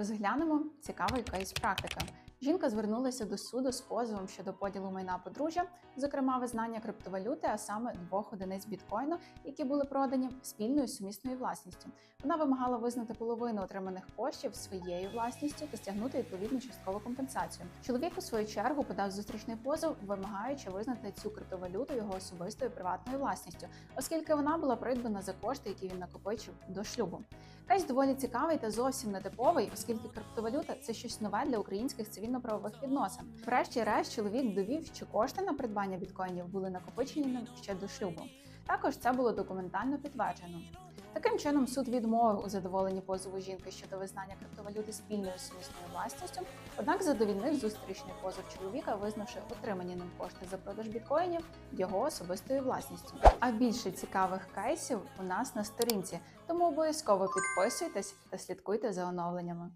Розглянемо цікавий кейс практика. Жінка звернулася до суду з позовом щодо поділу майна подружжя, зокрема визнання криптовалюти, а саме двох одиниць біткоїну, які були продані спільною сумісною власністю. Вона вимагала визнати половину отриманих коштів своєю власністю та стягнути відповідну часткову компенсацію. Чоловік у свою чергу подав зустрічний позов, вимагаючи визнати цю криптовалюту його особистою приватною власністю, оскільки вона була придбана за кошти, які він накопичив до шлюбу. Кейс доволі цікавий та зовсім нетиповий, оскільки криптовалюта це щось нове для українських цивільно-правових відносин. Врешті-решт, чоловік довів, що кошти на придбання біткоїнів були накопичені ще до шлюбу. Також це було документально підтверджено. Таким чином, суд відмовив у задоволенні позову жінки щодо визнання криптовалюти спільною сумісною власністю. Однак задовільнив зустрічний позов чоловіка, визнавши отримані ним кошти за продаж біткоїнів його особистою власністю. А більше цікавих кейсів у нас на сторінці, тому обов'язково підписуйтесь та слідкуйте за оновленнями.